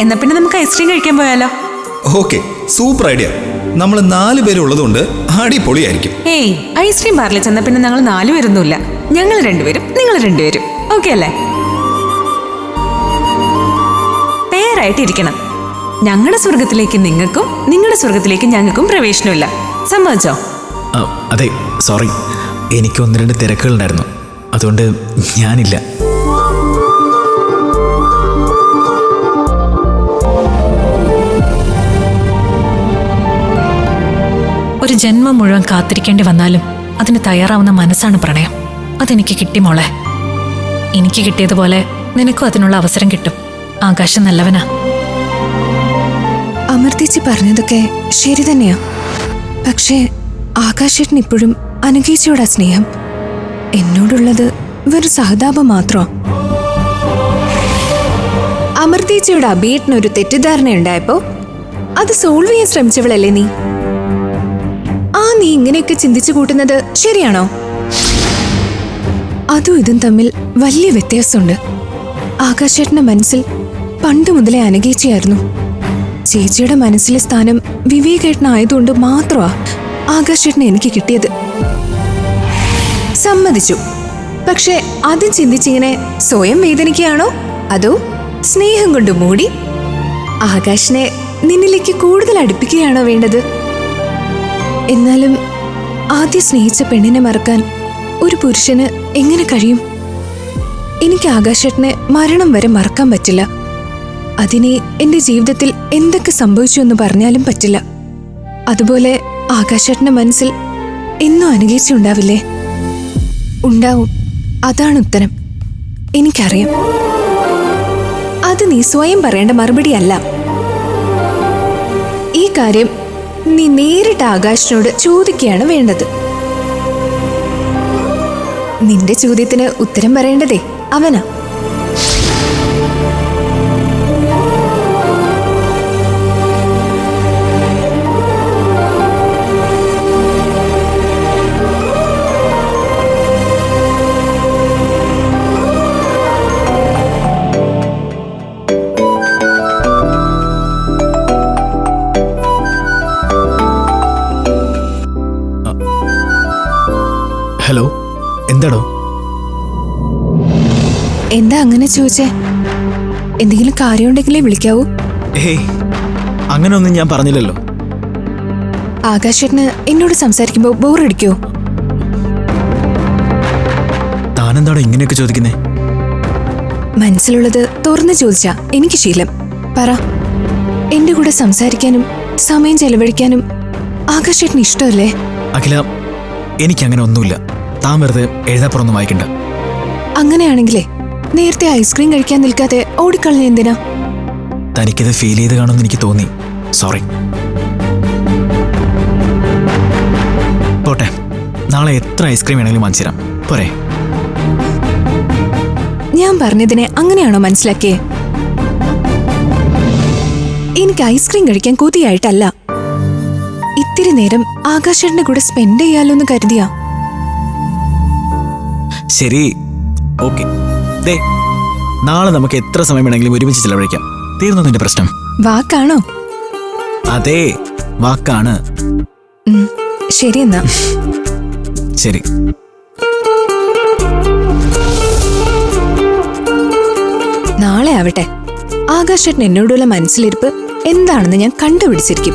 എന്നാ പിന്നെ നമുക്ക് ഐസ്ക്രീം കഴിക്കാൻ പോയാലോ? Okay super idea. നമ്മൾ നാല് പേരുള്ളതുകൊണ്ട് അടിപൊളിയായിരിക്കും. ഏയ് ഐസ്ക്രീം പാർലർ ചെന്ന പിന്നെ ഞങ്ങൾ നാലു പേരൊന്നുമില്ല. ഞങ്ങൾ രണ്ടുപേരും നിങ്ങൾ രണ്ടുപേരും. ഓക്കെ അല്ലേ? പേരായിട്ടിരിക്കണം. ഞങ്ങളുടെ സ്വർഗത്തിലേക്ക് നിങ്ങൾക്കും നിങ്ങളുടെ സ്വർഗത്തിലേക്ക് ഞങ്ങൾക്കും പ്രവേശനമില്ല. സമ്മതിച്ചോ? അതെ സോറി. എനിക്ക് ഒന്ന് രണ്ട് തിരക്കുകളുണ്ടായിരുന്നു. അതുകൊണ്ട് ഞാനില്ല. ഒരു ജന്മം മുഴുവൻ കാത്തിരിക്കേണ്ടി വന്നാലും അതിന് തയ്യാറാവുന്ന മനസ്സാണ് പ്രണയം. അതെനിക്ക് കിട്ടി മോളെ. എനിക്ക് കിട്ടിയതുപോലെ നിനക്കും അതിനുള്ള അവസരം കിട്ടും. ആകാശം നല്ലവനാ. അമർത്തിച്ച് പറഞ്ഞതൊക്കെ ശരി തന്നെയാ. പക്ഷേ ആകാശേട്ടൻ ഇപ്പോഴും അനുകേച്ചിയോടാ സ്നേഹം. എന്നോടുള്ളത് വെറും സഹതാപം മാത്രോ? ഒരു തെറ്റിദ്ധാരണ ഉണ്ടായപ്പോ അത് സോൾവ് ചെയ്യാൻ ശ്രമിച്ചവളല്ലേ നീ? നീ ഇങ്ങനെയൊക്കെ ചിന്തിച്ചു കൂട്ടുന്നത് ശരിയാണോ? അതും ഇതും തമ്മിൽ വലിയ വ്യത്യാസമുണ്ട്. ആകാശേട്ടന്റെ മനസ്സിൽ പണ്ട് മുതലേ അനഗേച്ചയായിരുന്നു ചേച്ചിയുടെ മനസ്സിലെ സ്ഥാനം വിവേകേട്ടനായതുകൊണ്ട് മാത്രമാ ആകാശേട്ടനെ എനിക്ക് കിട്ടിയത്. സമ്മതിച്ചു. പക്ഷെ അതും ചിന്തിച്ചിങ്ങനെ സ്വയം വേദനിക്കുകയാണോ? അതോ സ്നേഹം കൊണ്ട് മൂടി? ആകാശിനെ നിന്നിലേക്ക് കൂടുതൽ അടുപ്പിക്കുകയാണോ വേണ്ടത്? എന്നാലും ആദ്യം സ്നേഹിച്ച പെണ്ണിനെ മറക്കാൻ ഒരു പുരുഷന് എങ്ങനെ കഴിയും? എനിക്ക് ആകാശേട്ടനെ മരണം വരെ മറക്കാൻ പറ്റില്ല. അതിനെ എന്റെ ജീവിതത്തിൽ എന്തൊക്കെ സംഭവിച്ചു എന്ന് പറഞ്ഞാലും പറ്റില്ല. അതുപോലെ ആകാശേട്ടന്റെ മനസ്സിൽ എന്നും അനുകരിച്ചുണ്ടാവില്ലേ ഉണ്ടാവും. അതാണ് ഉത്തരം. എനിക്കറിയാം. അത് നീ സ്വയം പറയേണ്ട മറുപടിയല്ല. ഈ കാര്യം നീ നേരിട്ട് ആകാശിനോട് ചോദിക്കുകയാണ് വേണ്ടത്. നിന്റെ ചോദ്യത്തിന് ഉത്തരം പറയേണ്ടതേ അവനാ. എന്താടോ? എന്താ അങ്ങനെ ചോദിച്ചേ? എന്തെങ്കിലും കാര്യമുണ്ടെങ്കിലേ വിളിക്കാവൂ. ഏയ് അങ്ങനെ ഒന്നും ഞാൻ പറഞ്ഞില്ലല്ലോ. ആകാശേട്ടന് എന്നോട് സംസാരിക്കുമ്പോൾ ബോറടിക്കോ? താനെന്താണ് ഇങ്ങനെയൊക്കെ ചോദിക്കുന്നേ? മനസ്സിലുള്ളത് തുറന്നു ചോദിച്ചാ എനിക്ക് ശീലം. പറ. എന്റെ കൂടെ സംസാരിക്കാനും സമയം ചെലവഴിക്കാനും ആകാശേട്ടന് ഇഷ്ടമല്ലേ? അഖില എനിക്കങ്ങനെ ഒന്നുമില്ല. താൻ വെറുതെ എഴുതാപ്പുറൊന്നും വായിക്കണ്ട. അങ്ങനെയാണെങ്കിലേ നേരത്തെ ഐസ്ക്രീം കഴിക്കാൻ നിൽക്കാതെ ഓടിക്കളഞ്ഞ എന്തിനാ? തനിക്കത് ഫീൽ ചെയ്ത് കാണുമെന്ന് എനിക്ക് തോന്നി. സോറി പോട്ടെ. നാളെ എത്ര ഐസ്ക്രീം വേണമെങ്കിലും വാങ്ങിച്ചു തരാം. പോരെ. ഞാൻ പറഞ്ഞതിനെ അങ്ങനെയാണോ മനസ്സിലാക്കിയേ? എനിക്ക് ഐസ്ക്രീം കഴിക്കാൻ കൊതിയായിട്ടല്ല. ഇത്തിരി നേരം ആകാശേട്ടന്റെ കൂടെ സ്പെൻഡ് ചെയ്യാലോ എന്ന് കരുതിയാ. ശരി ഓക്കെ. ദേ നാളെ നമുക്ക് എത്ര സമയം വേണമെങ്കിലും ഒരുമിച്ച് ചിലവഴിക്കാം. തീർന്നു നിന്റെ പ്രശ്നം? വാക്കാണോ? അതെ വാക്കാണ്. ഉം, ശരി എന്നാ. ശരി. നാളെ ആവട്ടെ. ആകാശേട്ടൻ എന്നോടുള്ള മനസ്സിലിരിപ്പ് എന്താണെന്ന് ഞാൻ കണ്ടുപിടിച്ചിരിക്കും.